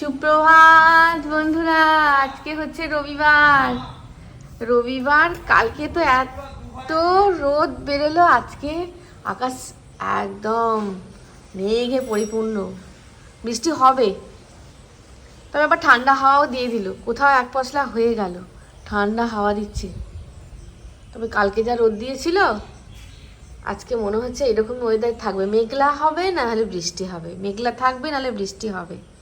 সুপ্রভাত, বন্ধুরা। আজকে হচ্ছে রবিবার। রবিবার, কালকে তো এত রোদ বেরোলো, আজকে আকাশ একদম মেঘে পরিপূর্ণ। বৃষ্টি হবে। তবে আবার ঠান্ডা হাওয়াও দিয়ে দিল। কোথাও এক পশলা হয়ে গেল। ঠান্ডা হাওয়া দিচ্ছে। তবে কালকে যা রোদ দিয়েছিল, আজকে মনে হচ্ছে এরকম ওয়েদার থাকবে। মেঘলা হবে না হলে বৃষ্টি হবে। মেঘলা থাকবে, নাহলে বৃষ্টি হবে।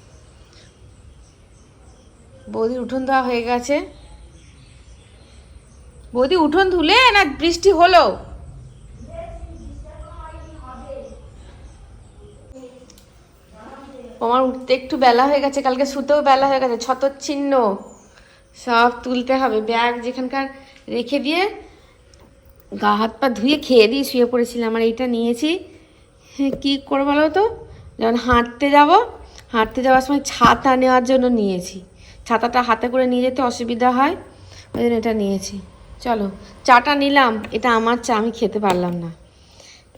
বৌদির উঠোন দেওয়া হয়ে গেছে। বৌদি উঠোন ধুলে না বৃষ্টি হলো? আমার উঠতে একটু বেলা হয়ে গেছে, কালকে শুতেও বেলা হয়ে গেছে ছতচ্ছিন্ন সব তুলতে হবে, ব্যাগ যেখানকার রেখে দিয়ে গা হাত পা ধুয়ে খেয়ে দিয়ে শুয়ে পড়েছিলাম, আর এইটা নিয়েছি। হ্যাঁ কী করব বলো তো? যখন হাঁটতে যাব, হাঁটতে যাওয়ার সময় ছাতা নেওয়ার জন্য নিয়েছি। ছাতাটা হাতে করে নিয়ে যেতে অসুবিধা হয়, ওই জন্য এটা নিয়েছি। চলো, চাটা নিলাম, এটা আমার চা, আমি খেতে পারলাম না।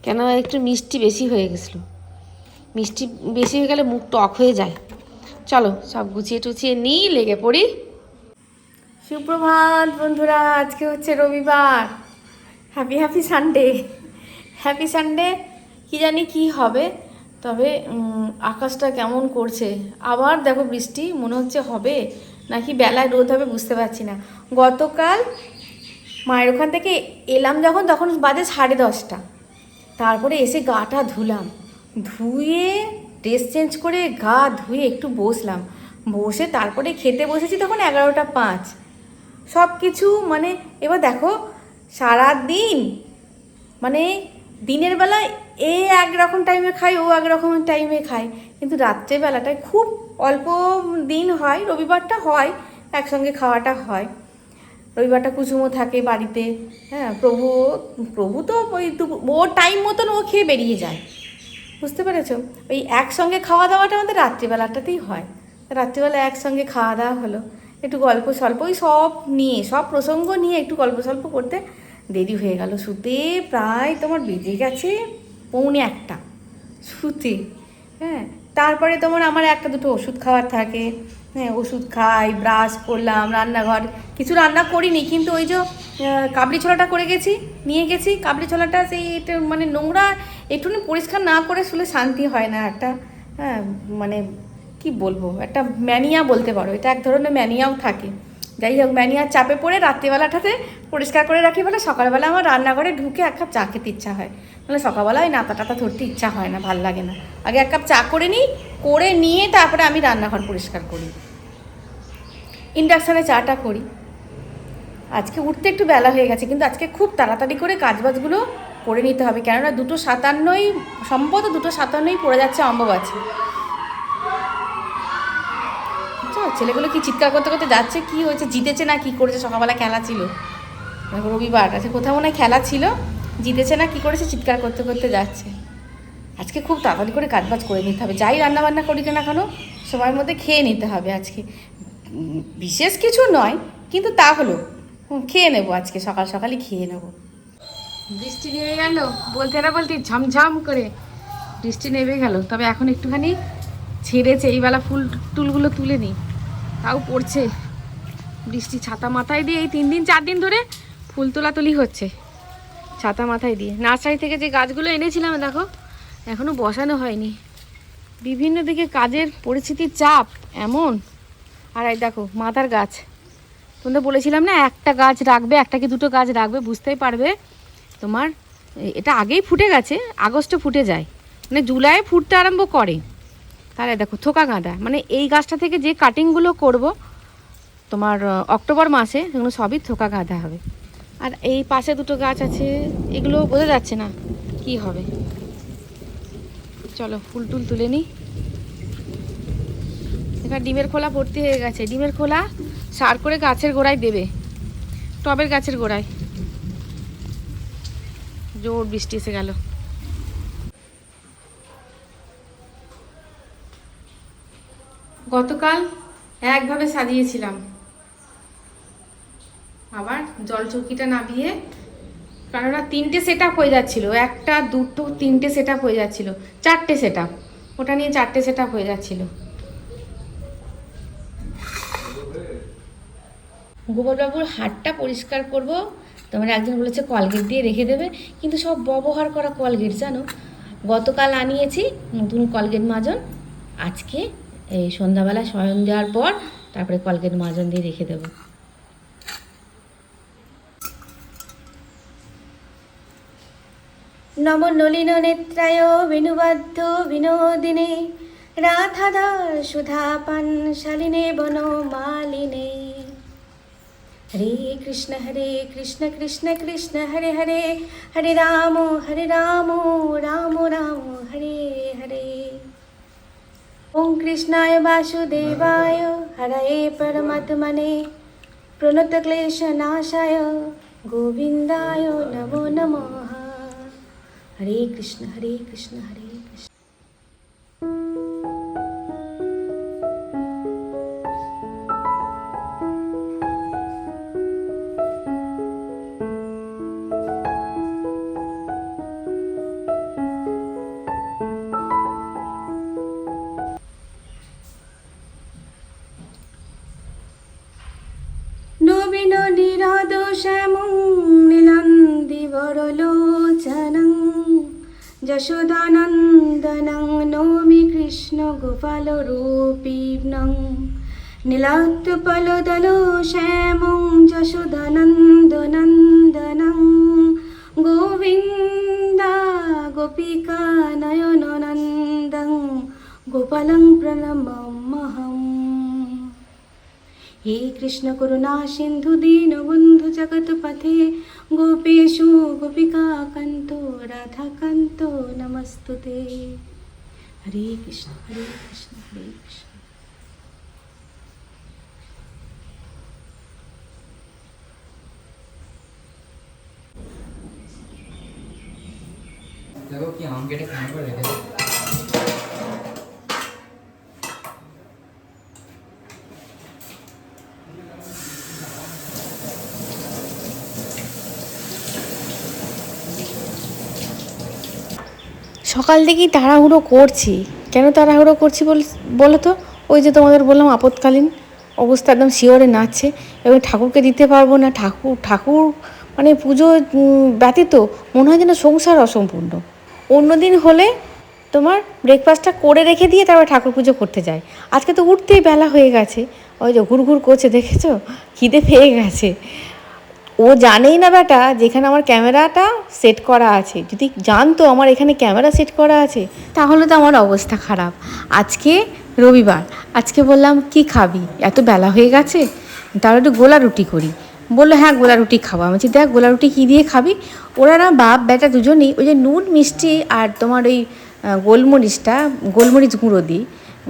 কেন, একটু মিষ্টি বেশি হয়ে গেছিল। মিষ্টি বেশি হয়ে গেলে মুখ টক হয়ে যায়। চলো, সব গুছিয়ে টুছিয়ে নিই, লেগে পড়ি। সুপ্রভাত বন্ধুরা, আজকে হচ্ছে রবিবার। Happy happy Sunday happy Sunday কি জানি কি হবে। তবে আকাশটা কেমন করছে? আবার দেখো বৃষ্টি, মনে হচ্ছে হবে? নাকি বেলায় রোদ হবে বুঝতে পারছি না। গতকাল মায়ের ওখান থেকে এলাম যখন, তখন বাজে সাড়ে দশটা। তারপরে এসে গাটা ধুলাম। ধুয়ে ড্রেস চেঞ্জ করে গা ধুয়ে একটু বসলাম। বসে তারপরে খেতে বসেছি তখন এগারোটা পাঁচ। সব কিছু মানে এবার দেখো সারা দিন মানে দিনের বেলায় এ এক রকম টাইমে খায়, ও এক রকম টাইমে খায়। কিন্তু রাত্রেবেলাটায় খুব অল্প দিন হয়, রবিবারটা হয়, একসঙ্গে খাওয়াটা হয়। রবিবারটা কুসুমও থাকে বাড়িতে হ্যাঁ প্রভু প্রভু তো ওই ওর টাইম মতন ও খেয়ে বেরিয়ে যায়। বুঝতে পেরেছ? ওই একসঙ্গে খাওয়া দাওয়াটা আমাদের রাত্রিবেলাটাতেই হয়। রাত্রিবেলা একসঙ্গে খাওয়া দাওয়া হলো। একটু গল্প স্বল্প, ওই সব নিয়ে, সব প্রসঙ্গ নিয়ে একটু গল্প স্বল্প করতে দেরি হয়ে গেল। শুতে প্রায় তোমার বেজে গেছে। পৌনে একটা। শুতে হ্যাঁ তারপরে তোমার আমার একটা দুটো ওষুধ খাওয়ার থাকে। হ্যাঁ ওষুধ খাই, ব্রাশ করলাম, রান্নাঘর। কিছু রান্না করিনি, কিন্তু ওই যে কাবলি ছোলাটা করে গেছি, নিয়ে গেছি। কাবলি ছোলাটা সেই এটা মানে নোংরা, একটুখানি পরিষ্কার না করে শুলে শান্তি হয় না। একটা হ্যাঁ মানে কি বলব? একটা ম্যানিয়া বলতে পারো। এটা এক ধরনের ম্যানিয়াও থাকে। যাই হোক ম্যানিয়ার চাপে পড়ে রাত্রিবেলাটাতে পরিষ্কার করে রাখি বলে সকালবেলা আমার রান্নাঘরে ঢুকে এক কাপ চা খেতে ইচ্ছা হয়। মানে সকালবেলায় নাতা টাতা ধরতে ইচ্ছা হয় না, ভালো লাগে না। আগে এক কাপ চা করে নিই, করে নিয়ে তারপরে আমি রান্নাঘর পরিষ্কার করি। ইন্ডাকশানে চাটা করি। আজকে উঠতে একটু বেলা হয়ে গেছে, কিন্তু আজকে খুব তাড়াতাড়ি করে কাজবাজগুলো করে নিতে হবে। কেননা দুটো সাতান্নই, সম্ভবত দুটো সাতান্নই পড়ে যাচ্ছে অম্বুবাচী? ছেলেগুলো কি চিৎকার করতে করতে যাচ্ছে? কি হয়েছে? জিতেছে না? কি করেছে? সকালবেলা খেলা ছিল। দেখো রবিবার। আছে কোথাও মনে খেলা ছিল। জিতেছে না? কি করেছে? চিৎকার করতে করতে যাচ্ছে। আজকে খুব তাড়াতাড়ি করে কাজবাজ করে নিতে হবে। যাই রান্না বান্না করি না কেন সময়ের মধ্যে খেয়ে নিতে হবে আজকে। বিশেষ কিছু নয়, কিন্তু তা হলো খেয়ে নেব আজকে। সকাল সকালই খেয়ে নেব। বৃষ্টি নেমে গেল। বলতে না বলতে ঝমঝম করে বৃষ্টি নেমে গেল। তবে এখন একটুখানি ছেড়েছে। এইবেলা ফুল টুলগুলো তুলে নিই। তাও পড়ছে। বৃষ্টি ছাতা মাথায় দিয়ে এই তিন দিন, চার দিন ধরে ফুল তোলাতুলি হচ্ছে। ছাতা মাথায় দিয়ে। নার্সারি থেকে যে গাছগুলো এনেছিলাম, দেখো, এখনও বসানো হয়নি। বিভিন্ন দিকে কাজের পরিস্থিতির চাপ এমন। আর এই দেখো, মাথার গাছ। তোমাদের বলেছিলাম না, একটা গাছ রাখবে, একটা কি দুটো গাছ রাখবে, বুঝতেই পারবে। তোমার এটা আগেই ফুটে গেছে, আগস্টে ফুটে যায়। মানে জুলাই ফুটতে আরম্ভ করে। তাহলে দেখো, থোকা গাঁদা। মানে এই গাছটা থেকে যে কাটিংগুলো করব, তোমার অক্টোবর মাসে, সেগুলো সবই থোকা গাঁদা হবে। আর এই পাশে দুটো গাছ আছে, এগুলো বোঝা যাচ্ছে না কি হবে। চলো, ফুল টুল তুলে নিই। এখানে ডিমের খোলা ভর্তি হয়ে গেছে। ডিমের খোলা সার করে গাছের গোড়ায় দেবে। টবের গাছের গোড়ায়। জোর বৃষ্টি এসে গেল। গতকাল একভাবে সাজিয়েছিলাম। আবার জল চৌকিটা নামিয়ে কারণ ওরা তিনটে সেট আপ হয়ে যাচ্ছিল। একটা, দুটো, তিনটে সেট আপ হয়ে যাচ্ছিল। চারটে সেট আপ ওটা নিয়ে চারটে সেট আপ হয়ে যাচ্ছিল। গোবরবাবুর হাটটা পরিষ্কার করব। তোমার একজন বলেছে কলগেট দিয়ে রেখে দেবে। কিন্তু সব ব্যবহার করা কলগেট জানো? গতকাল আনিয়েছি নতুন কলগেট মাজন আজকে এই সন্ধ্যাবেলা শয়ন দেওয়ার পর তারপরে কলগেট মাজন দিয়ে রেখে দেবো। নব নলিন নেত্রায় বিনুবদ্ধ বিনোদিনে রাধাদার সুধা পান শালিনে বন মালিনে। হরে কৃষ্ণ হরে কৃষ্ণ কৃষ্ণ কৃষ্ণ, হরে হরে হরে রাম হরে রাম রাম রাম, হরে ওম কৃষ্ণায় বাসুদেবায় হরে পরমাত্মনে প্রণত ক্লেশ নাশায় গোবিন্দায় নমো নমঃ। হরে কৃষ্ণ হরে কৃষ্ণ, হরে যশোদানন্দনং নৌমি কৃষ্ণ গোপাল श्यामं শ্যামং যশোদানন্দনন্দনং গোবিন্দা গোপিকা নয়ননন্দং গোপালং প্রণমহম হে কৃষ্ণ করুণা, সিন্ধু দীন, বন্ধু জগৎ পথে। গোপেশু, গোপিকা, কান্ত, রাধা কান্ত, নমস্তুতে। হরে কৃষ্ণ হরে কৃষ্ণ হরে কৃষ্ণ। দেখো কি কেটে খাওয়ার পর রেখে দেবো। সকাল থেকেই তাড়াহুড়ো করছি। কেন তাড়াহুড়ো করছি বল তো? ওই যে তোমাদের বললাম আপৎকালীন অবস্থা একদম শিওরে নাচছে এবং ঠাকুরকে দিতে পারব না। ঠাকুর ঠাকুর মানে পুজো ব্যতীত মনে হয় যেন সংসার অসম্পূর্ণ। অন্যদিন হলে তোমার ব্রেকফাস্টটা করে রেখে দিয়ে তারপর ঠাকুর পুজো করতে যায়। আজকে তো উঠতেই বেলা হয়ে গেছে। ওই যে ঘুর ঘুর করছে, দেখেছ? খিদে পেয়ে গেছে। ও জানেই না বেটা যেখানে আমার ক্যামেরাটা সেট করা আছে। যদি জানতো আমার এখানে ক্যামেরা সেট করা আছে, তাহলে তো আমার অবস্থা খারাপ। আজকে রবিবার, আজকে বললাম, কি খাবি? এত বেলা হয়ে গেছে? তাহলে একটু গোলা রুটি করি। বলল হ্যাঁ গোলা রুটি খাব। আমি বলছি, দেখ, গোলা রুটি কী দিয়ে খাবি? ওরা না বাপ বেটা দুজনেই ওই যে নুন, মিষ্টি আর তোমার ওই গোলমরিচটা, গোলমরিচ গুঁড়ো দিই।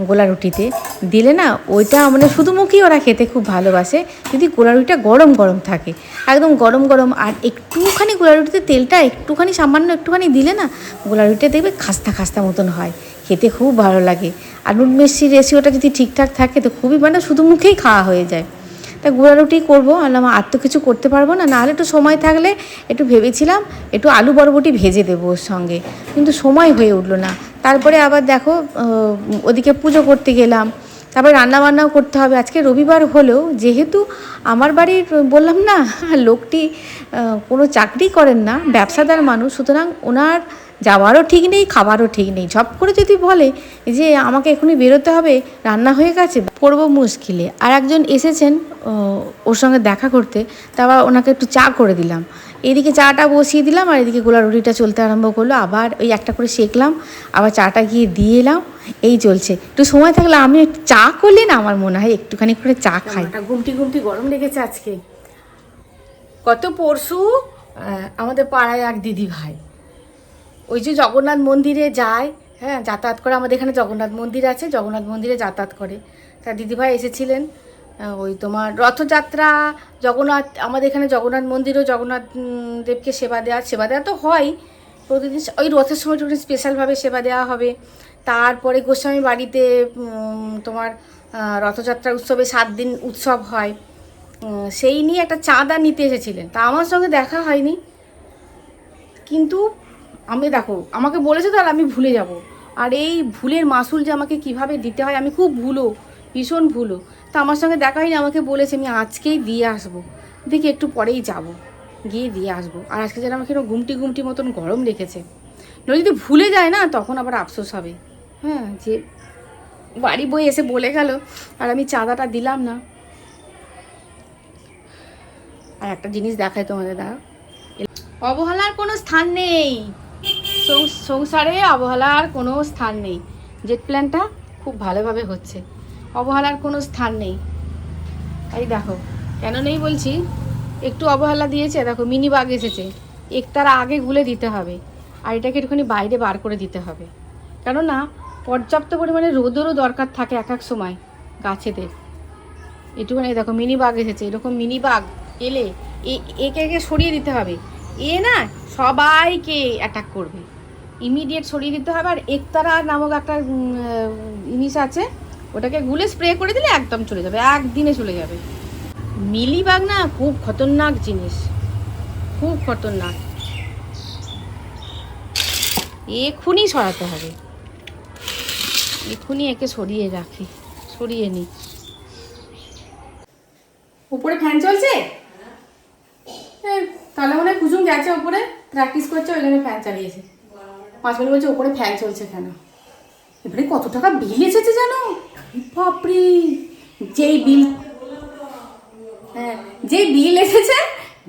গোলা রুটিতে দিলে না ওইটা মানে শুধু মুখেই ওরা খেতে খুব ভালোবাসে, যদি গোলা রুটিটা গরম গরম থাকে। একদম গরম গরম আর একটুখানি গোলা রুটিতে তেলটা একটুখানি সামান্য একটুখানি দিলে না গোলা রুটিটা দেখবে খাস্তা খাস্তা মতন হয়। খেতে খুব ভালো লাগে। আর নুন মিষ্টির রেশিওটা যদি ঠিকঠাক থাকে তো খুবই মানে শুধু মুখেই খাওয়া হয়ে যায়। তা গুঁড়া রুটি করব আলাম আর তো কিছু করতে পারব না। নাহলে একটু সময় থাকলে একটু ভেবেছিলাম একটু আলু বরবটি ভেজে দেবো ওর সঙ্গে। কিন্তু সময় হয়ে উঠল না। তারপরে আবার দেখো ওদিকে পুজো করতে গেলাম, তারপরে রান্না বান্নাও করতে হবে। আজকে রবিবার হলেও যেহেতু আমার বাড়ির, বললাম না, লোকটি কোনো চাকরি করেন না, ব্যবসাদার মানুষ, সুতরাং ওনার যাওয়ারও ঠিক নেই, খাবারও ঠিক নেই। ঝপ করে যদি বলে যে আমাকে এখনই বেরোতে হবে, রান্না হয়ে গেছে, পড়ব মুশকিলে। আর একজন এসেছেন ওর সঙ্গে দেখা করতে, তারপর ওনাকে একটু চা করে দিলাম। এদিকে চাটা বসিয়ে দিলাম আর এদিকে গোলা রুটিটা চলতে আরম্ভ করল। আবার ওই একটা করে শেখলাম আবার চাটা গিয়ে দিয়ে এলাম। এই চলছে। একটু সময় থাকলে আমি চা করলে না আমার মনে হয় একটুখানি করে চা খাই। গুমটি গুমটি গরম লেগেছে আজকে। কত পরশু আমাদের পাড়ায় এক দিদি ভাই। ওই যে জগন্নাথ মন্দিরে যায় হ্যাঁ যাতায়াত করে। আমাদের এখানে জগন্নাথ মন্দির আছে জগন্নাথ মন্দিরে যাতায়াত করে। তা দিদিভাই এসেছিলেন। ওই তোমার রথযাত্রা, জগন্নাথ, আমাদের এখানে জগন্নাথ মন্দিরও জগন্নাথ দেবকে সেবা দেওয়া সেবা দেওয়া তো হয়। প্রতিদিন ওই রথের সময় একটু স্পেশালভাবে সেবা দেওয়া হবে, তারপরে গোস্বামী বাড়িতে তোমার রথযাত্রা উৎসবে সাত দিন উৎসব হয়। সেই নিয়ে একটা চাঁদা নিতে এসেছিলেন। তা আমার সঙ্গে দেখা হয়নি। কিন্তু আমি দেখো, আমাকে বলেছে তাহলে আমি ভুলে যাব। আর এই ভুলের মাসুল যে আমাকে কীভাবে দিতে হয়, আমি খুব ভুলো ভীষণ ভুলো তা আমার সঙ্গে দেখা হয়নি, আমাকে বলেছে, আমি আজকেই দিয়ে আসব। দেখি একটু পরেই যাব। গিয়ে দিয়ে আসব। আর আজকে যেন আমাকে গুমটি গুমটি মতন গরম রেখেছে। নইলে যদি ভুলে যায় না, তখন আবার আফসোস হবে। হ্যাঁ যে বাড়ি বই এসে বলে গেল, আর আমি চাঁদাটা দিলাম না। আর একটা জিনিস দেখায় তোমাদের দাঁড়া অবহেলার কোনো স্থান নেই। সংসারে অবহেলার কোনো স্থান নেই। জেট প্ল্যানটা খুব ভালোভাবে হচ্ছে। অবহেলার কোনো স্থান নেই। এই দেখো, কেন নেই বলছি? একটু অবহেলা দিয়েছে, দেখো, মিনি বাগ এসেছে। একটার আগে গুলে দিতে হবে, আর এটাকে একটুখানি বাইরে বার করে দিতে হবে। কেননা, পর্যাপ্ত পরিমাণে রোদেরও দরকার থাকে এক এক সময় গাছেদের। একটুখানি দেখো, মিনি বাগ এসেছে, এরকম মিনি বাঘ এলে একে একে সরিয়ে দিতে হবে। এ না, সবাইকে অ্যাটাক করবে। ইমিডিয়েট সরিয়ে দিতে হবে, আর একতারা নামক একটা জিনিস আছে ওটাকে গুলে স্প্রে করে দিলে একদম চলে যাবে, একদিনে চলে যাবে। মিলিবাগ না খুব খতরনাক জিনিস, খুব খতরনাক। এক্ষুনি সরাতে হবে। এক্ষুনি একে সরিয়ে রাখি, সরিয়ে নিই উপরে ফ্যান চলছে? তাহলে মনে হয় কুসুম গেছে উপরে প্র্যাকটিস করছে, ওই জন্য ফ্যান চালিয়েছে। পাঁচ মিনিট বলছে, উপরে ফ্যান চলছে কেন? এবারে কত টাকা বিল এসেছে জানো? বাপরে যেই বিল হ্যাঁ যে বিল এসেছে,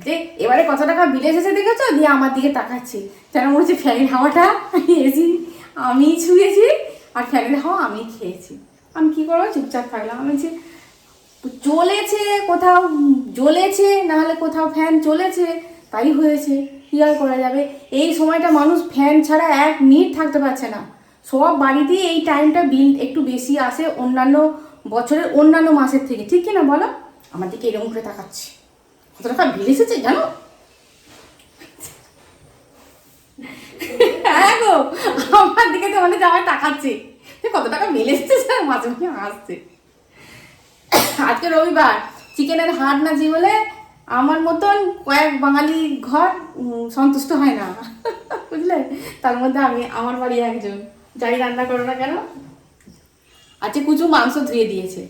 যে এবারে কত টাকা বিল এসেছে দেখেছ? দিয়ে আমার দিকে তাকাচ্ছে। যেন মনে হচ্ছে ফ্যানের হাওয়াটা এসি, আমি ছুঁয়েছি আর ফ্যানের হাওয়া আমি খেয়েছি। আমি কি করব? চুপচাপ থাকলাম। আমি যে জ্বলেছে কোথাও, জ্বলেছে, নাহলে কোথাও ফ্যান চলেছে। তাই হয়েছে। কী আর করা যাবে? এই সময়টা মানুষ ফ্যান ছাড়া এক মিনিট থাকতে পারছে না। সব বাড়িতেই এই টাইমটা বিল একটু বেশি আসে অন্যান্য বছরের অন্যান্য মাসের থেকে। ঠিক কি না বলো? আমার দিকে এরকম করে তাকাচ্ছে। কত টাকা বিল এসেছে জানো? হ্যাঁ গো, আমার দিকে তো মানে জামাই তাকাচ্ছে। কত টাকা বিল এসেছে স্যার মাঝে মাঝে হাসছে আজকে রবিবার, চিকেনের হাট না বলে আমার মতন কয়েক বাঙালি ঘর সন্তুষ্ট হয় না। বুঝলে? তার মধ্যে আমি, আমার বাড়ি একজন। যাই রান্না করো না কেন? আজকে কুচু মাংস ধুয়ে দিয়েছে।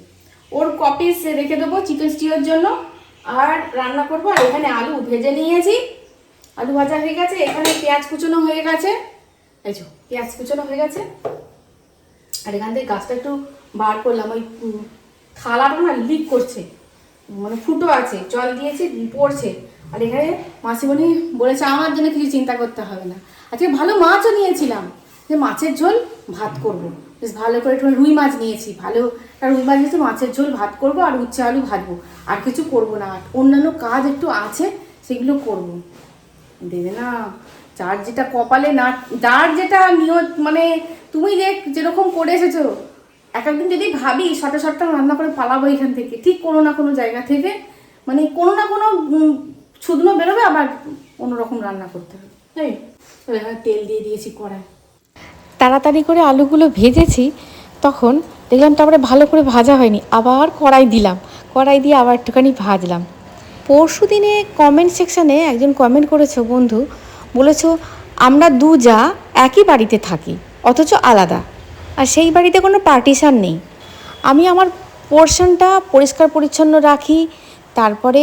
ওর কপিস রেখে দেবো চিকেন স্টিউর জন্য। আর রান্না করব, আর এখানে আলু ভেজে নিয়েছি। আলু ভাজা হয়ে গেছে, এখানে পেঁয়াজ কুচোনো হয়ে গেছে। এই পেঁয়াজ কুচোনো হয়ে গেছে। আর এখান থেকে গাছটা একটু বার করলাম, ওই থালাটা না লিক করছে। মানে ফুটো আছে, জল দিয়েছি, পড়ছে। আর এখানে মাসিমণি বলেছে, আমার জন্য কিছু চিন্তা করতে হবে না। আজকে ভালো মাছও নিয়েছিলাম। যে মাছের ঝোল ভাত করব। বেশ ভালো করে একটু রুই মাছ নিয়েছি, ভালো। একটা রুই মাছ নিয়েছি, মাছের ঝোল ভাত করব আর উচ্ছে আলু ভাজবো। আর কিছু করব না, আর অন্যান্য কাজ একটু আছে, সেগুলো করব। দেবে না, যার যেটা কপালে না, যার যেটা নিয়ত মানে তুমি যে যেরকম করে এসেছ। এক একদিন যদি ভাবি শর্টে শর্টে রান্না করে পালাবো এখান থেকে, ঠিক কোনো না কোনো জায়গা থেকে মানে কোনো না কোনো শুকনো বেরোবে, আবার অন্যরকম রান্না করতে হবে। তাই? তেল দিয়ে দিয়েছি কড়াই। তাড়াতাড়ি করে আলুগুলো ভেজেছি, তখন দেখলাম তারপরে ভালো করে ভাজা হয়নি, আবার কড়াই দিলাম। কড়াই দিয়ে আবার একটুখানি ভাজলাম। পরশু দিনে কমেন্ট সেকশানে একজন কমেন্ট করেছ, বন্ধু, বলেছ, আমরা দু যা একই বাড়িতে থাকি, অথচ আলাদা। আর সেই বাড়িতে কোনো পার্টিশান নেই। আমি আমার পোর্শনটা পরিষ্কার পরিচ্ছন্ন রাখি, তারপরে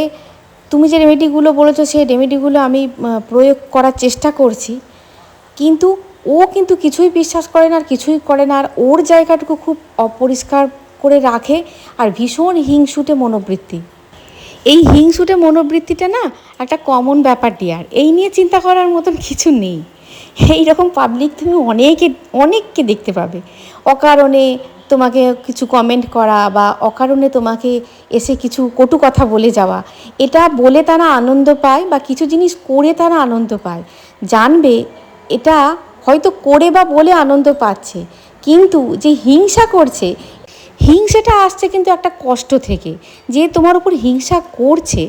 তুমি যে রেমেডিগুলো বলেছ, সেই রেমেডিগুলো আমি প্রয়োগ করার চেষ্টা করছি। কিন্তু ও কিন্তু কিছুই বিশ্বাস করে না আর কিছুই করে না, আর ওর জায়গাটুকু খুব অপরিষ্কার করে রাখে আর ভীষণ হিংসুটে মনোবৃত্তি। এই হিংসুটে মনোবৃত্তিটা না একটা কমন ব্যাপার ডিয়ার এই নিয়ে চিন্তা করার মতন কিছু নেই। এই রকম পাবলিক তুমি অনেকে, অনেককে দেখতে পাবে। অকারণে তোমাকে কিছু কমেন্ট করা বা অকারণে তোমাকে এসে কিছু কটু কথা বলে যাওয়া, এটা বলে তারা আনন্দ পায় বা কিছু জিনিস করে তারা আনন্দ পায়। জানবে এটা হয়তো করে বা বলে আনন্দ পাচ্ছে, কিন্তু যে হিংসা করছে, হিংসাটা আসছে কিন্তু একটা কষ্ট থেকে। যে তোমার উপর হিংসা করছে,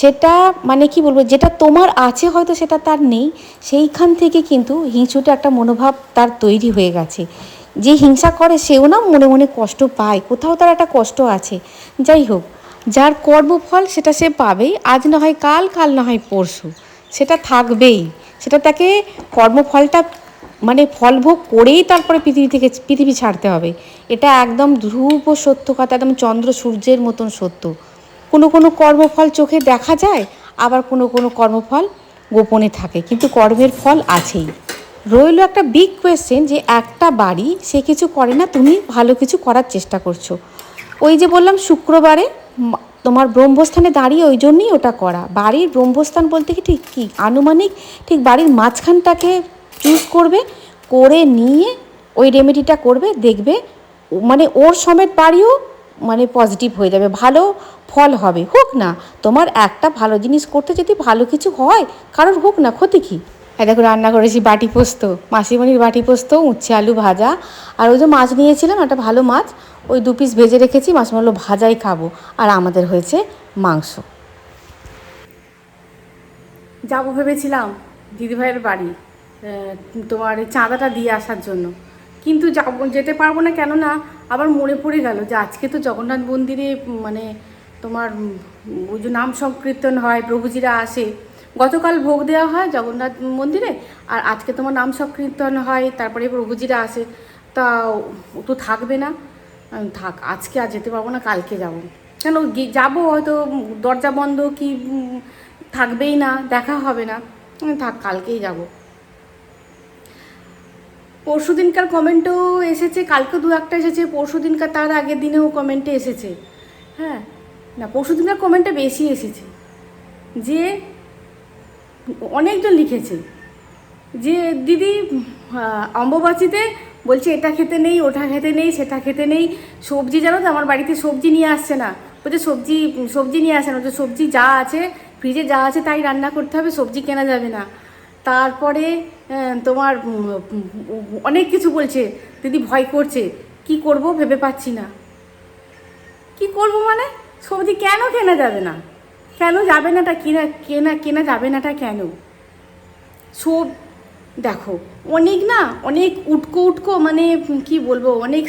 সেটা মানে কি বলব, যেটা তোমার আছে হয়তো সেটা তার নেই, সেইখান থেকে কিন্তু হিংসুটা একটা মনোভাব তার তৈরি হয়ে গেছে। যে হিংসা করে সেও না মনে মনে কষ্ট পায়, কোথাও তার একটা কষ্ট আছে। যাই হোক, যার কর্মফল সেটা সে পাবেই আজ না হয় কাল কাল না হয় পরশু, সেটা থাকবেই। সেটা তাকে কর্মফলটা মানে ফলভোগ করেই তারপরে পৃথিবী থেকে, পৃথিবী ছাড়তে হবে। এটা একদম ধ্রুব সত্য কথা, একদম চন্দ্র সূর্যের মতন সত্য। কোনো কোনো কর্মফল চোখে দেখা যায়, আবার কোনো কোনো কর্মফল গোপনে থাকে। কিন্তু কর্মের ফল আছেই। রইল একটা বিগ কোয়েশ্চেন যে একটা বাড়ি সে কিছু করে না, তুমি ভালো কিছু করার চেষ্টা করছ। ওই যে বললাম শুক্রবারে তোমার ব্রহ্মস্থানে দাঁড়িয়ে ওই জন্যই ওটা করা। বাড়ির ব্রহ্মস্থান বলতে কি ঠিক কী? আনুমানিক ঠিক বাড়ির মাঝখানটাকে চুজ করবে, করে নিয়ে ওই রেমেডিটা করবে, দেখবে মানে ওর সমেত বাড়িও মানে পজিটিভ হয়ে যাবে, ভালো ফল হবে। হোক না, তোমার একটা ভালো জিনিস করতে যদি ভালো কিছু হয়, কারোর হোক না, ক্ষতি কী? দেখো রান্না করেছি বাটি পোস্ত, মাসিমণির বাটি পোস্ত, উচ্ছে, আলু ভাজা। আর ওই যে মাছ নিয়েছিলাম, একটা ভালো মাছ, ওই দু পিস ভেজে রেখেছি মাছ বলল, ভাজাই খাব। আর আমাদের হয়েছে মাংস। যাব ভেবেছিলাম, দিদিভাইয়ের বাড়ি। তোমার চাঁদাটা দিয়ে আসার জন্য। কিন্তু যাব, যেতে পারব না কেননা আবার মনে পড়ে গেল যে আজকে তো জগন্নাথ মন্দিরে মানে তোমার ওই যে নাম সংকীর্তন হয়, প্রভুজিরা আসে। গতকাল ভোগ দেওয়া হয় জগন্নাথ মন্দিরে, আর আজকে তোমার নাম সংকীর্তন হয়, তারপরে প্রভুজিরা আসে। তা ও তো থাকবে না। থাক, আজকে আর যেতে পারব না, কালকে যাব। কেন যাব হয়তো দরজা বন্ধ কি থাকবেই না, দেখা হবে না। থাক, কালকেই যাব। পরশু দিনকার কমেন্টও এসেছে, কালকে দু একটা এসেছে পরশু দিনকার তার আগের দিনেও কমেন্টে এসেছে। হ্যাঁ না পরশু দিনকার কমেন্টে বেশি এসেছে। যে অনেকজন লিখেছে, যে দিদি অম্বুবাচীতে বলছে, এটা খেতে নেই, ওটা খেতে নেই, সেটা খেতে নেই, সবজি জানো তো, আমার বাড়িতে সবজি নিয়ে আসছে না। বলছে, সবজি সবজি নিয়ে আসে না। বলছে, সবজি যা আছে, ফ্রিজে যা আছে, তাই রান্না করতে হবে, সবজি কেনা যাবে না। তারপরে তোমার অনেক কিছু বলছে, দিদি ভয় করছে, কি করব ভেবে পাচ্ছি না। কি করব মানে? সবজি কেন কেনা যাবে না? কেন যাবে নাটা কেনা কেনা কেনা যাবে নাটা কেন? সব, দেখো, অনেক না, অনেক উটকো উটকো মানে কি বলব, অনেক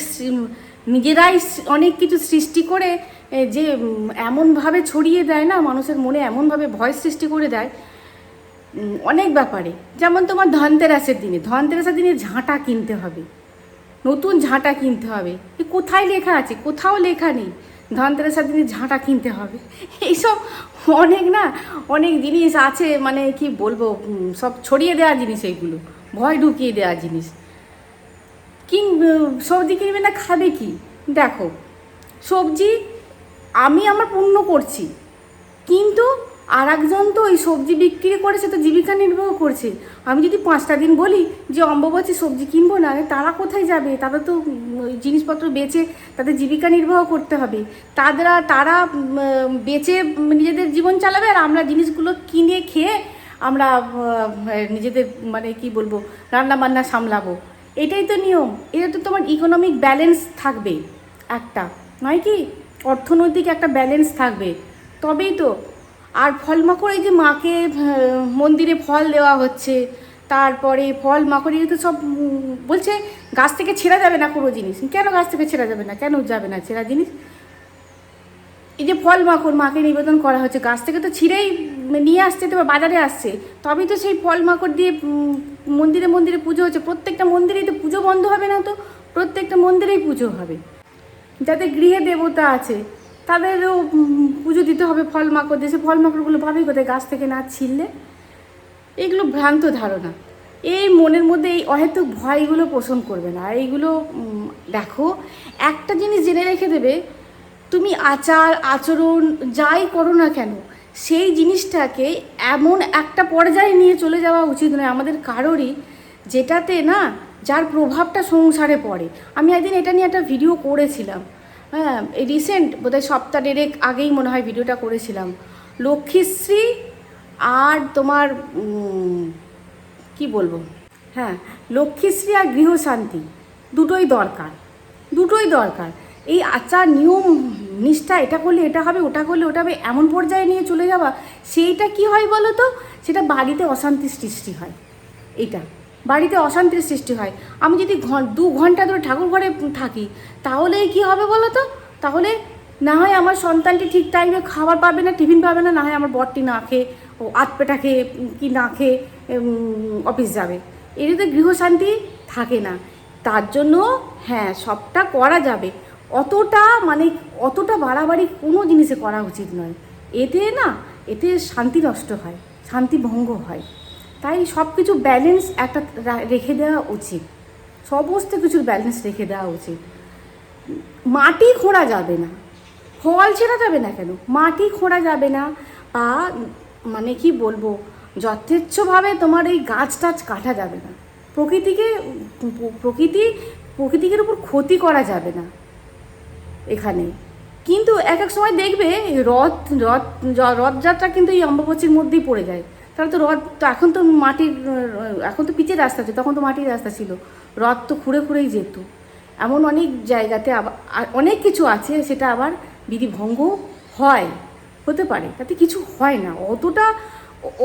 নিজেরাই অনেক কিছু সৃষ্টি করে যে এমনভাবে ছড়িয়ে দেয় না, মানুষের মনে এমনভাবে ভয় সৃষ্টি করে দেয় অনেক ব্যাপারে। যেমন তোমার ধনতেরাসের দিনে ধনতেরাসের দিনে ঝাঁটা কিনতে হবে। নতুন ঝাঁটা কিনতে হবে। এ কোথায় লেখা আছে? কোথাও লেখা নেই। ধনতেরাসের দিনে ঝাঁটা কিনতে হবে। এইসব অনেক না, অনেক জিনিস আছে মানে কি বলব সব ছড়িয়ে দেওয়া জিনিস এইগুলো ভয় ঢুকিয়ে দেওয়া জিনিস। কিন, সবজি কিনবে না খাবে কি? দেখো, সবজি আমি আমার পূর্ণ করছি। কিন্তু আর একজন তো ওই সবজি বিক্রি করে সে তো জীবিকা নির্বাহ করছে। আমি যদি পাঁচটা দিন বলি যে অম্বুবাচী সবজি কিনবো না তারা কোথায় যাবে? তাদের তো জিনিসপত্র বেচে তাদের জীবিকা নির্বাহ করতে হবে। তারা তারা বেচে নিজেদের জীবন চালাবে আর আমরা জিনিসগুলো কিনে খেয়ে আমরা নিজেদের মানে কি বলব রান্না বান্না সামলাবো। এটাই তো নিয়ম। এটা তো তোমার ইকোনমিক ব্যালেন্স থাকবে একটা। নয় কি? অর্থনৈতিক একটা ব্যালেন্স থাকবে। তবেই তো আর ফল মাকড় এই যে মাকে মন্দিরে ফল দেওয়া হচ্ছে, তারপরে ফল মাকড় তো সব বলছে গাছ থেকে ছেঁড়া যাবে না কোনো জিনিস। কেন গাছ থেকে ছেঁড়া যাবে না? কেন যাবে না ছেঁড়া জিনিস? এই যে ফল মাকড় মাকে নিবেদন করা হচ্ছে, গাছ থেকে তো ছিঁড়েই নিয়ে আসছে, তো বাজারে আসছে। তবেই তো সেই ফল মাকড় দিয়ে মন্দিরে মন্দিরে পুজো হচ্ছে। প্রত্যেকটা মন্দিরেই তো পুজো বন্ধ হবে না তো? প্রত্যেকটা মন্দিরেই পুজো হবে। যাতে গৃহে দেবতা আছে। তাদেরও পুজো দিতে হবে ফল মাকড় দিয়ে। সে ফল মাকড়গুলো পাবে কোথায়? গাছ থেকে না ছিললে এগুলো ভ্রান্ত ধারণা। এই মনের মধ্যে এই অহেতুক ভয়গুলো পোষণ করবে না। এইগুলো দেখো, একটা জিনিস জেনে রেখে দেবে, তুমি আচার, আচরণ, যাই করো না কেন, সেই জিনিসটাকে এমন একটা পর্যায়ে নিয়ে চলে যাওয়া উচিত নয়। আমাদের কারোরই যেটাতে না, যার প্রভাবটা সংসারে পড়ে। আমি একদিন এটা নিয়ে একটা ভিডিও করেছিলাম। হ্যাঁ এই রিসেন্ট বোধহয় সপ্তাহ দেড়েক আগেই মনে হয় ভিডিওটা করেছিলাম। লক্ষ্মীশ্রী আর তোমার কি বলব? হ্যাঁ লক্ষ্মীশ্রী আর গৃহশান্তি দুটোই দরকার দুটোই দরকার। এই আচার নিয়ম নিষ্ঠা, এটা করলে এটা হবে, ওটা করলে ওটা হবে, এমন পর্যায়ে নিয়ে চলে যাওয়া, সেইটা কি হয় বলো তো সেটা বাড়িতে অশান্তির সৃষ্টি হয় এটা বাড়িতে অশান্তির সৃষ্টি হয়। আমি যদি দু ঘণ্টা ধরে ঠাকুর ঘরে থাকি, তাহলেই কি হবে বলো তো? তাহলে না হয় আমার সন্তানটি ঠিক টাইমে খাবার পাবে না, টিফিন পাবে না না হয় আমার বরটি না খেয়ে, ও আতপেটা খেয়ে কি না খেয়ে অফিস যাবে। এটাতে গৃহশান্তি থাকে না। তার জন্য হ্যাঁ সবটা করা যাবে। অতটা মানে অতটা বাড়াবাড়ি কোনো জিনিসে করা উচিত নয়। এতে না, এতে শান্তি নষ্ট হয়, শান্তি ভঙ্গ হয়। তাই সব কিছু ব্যালেন্স একটা রেখে দেওয়া উচিত। সমস্ত কিছুর ব্যালেন্স রেখে দেওয়া উচিত। মাটি খোঁড়া যাবে না। ফল ছেঁড়া যাবে না কেন? মাটি খোঁড়া যাবে না। বা মানে কি বলব, যথেচ্ছভাবে তোমার এই গাছ টাছ কাটা যাবে না। প্রকৃতিকে, প্রকৃতি, প্রকৃতিকের উপর ক্ষতি করা যাবে না এখানে। কিন্তু এক এক সময় দেখবে, রথ রথ, রথযাত্রা কিন্তু এই অম্বাবচীর মধ্যেই পড়ে যায়। তাহলে তো রথ তো এখন তো মাটির, এখন তো পিচের রাস্তা আছে, তখন তো মাটির রাস্তা ছিল। রথ তো খুঁড়ে খুঁড়েই যেত। এমন অনেক জায়গাতে আবার অনেক কিছু আছে সেটা আবার বিধি ভঙ্গ হয়, হতে পারে। তাতে কিছু হয় না। অতটা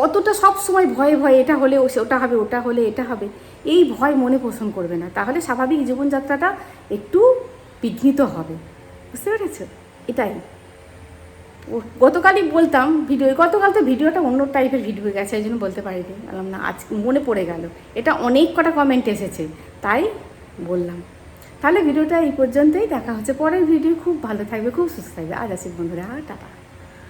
অতটা সব সময় ভয়ে ভয়ে এটা হলে ওটা হবে, ওটা হলে এটা হবে, এই ভয় মনে পোষণ করবে না। তাহলে স্বাভাবিক জীবনযাত্রাটা একটু বিঘ্নিত হবে। বুঝতে পেরেছ? এটাই। গতকালই বলতাম ভিডিও গতকাল তো ভিডিওটা অন্য টাইপের ভিডিও গেছে, এই জন্য বলতে পারিনি। বললাম, না, আজ মনে পড়ে গেল। এটা অনেক কটা কমেন্ট এসেছে, তাই বললাম। তাহলে ভিডিওটা এই পর্যন্তই, দেখা হচ্ছে পরের ভিডিও খুব ভালো থাকবে, খুব সুস্থ থাকবে। আজ আসি বন্ধুরা, টাটা।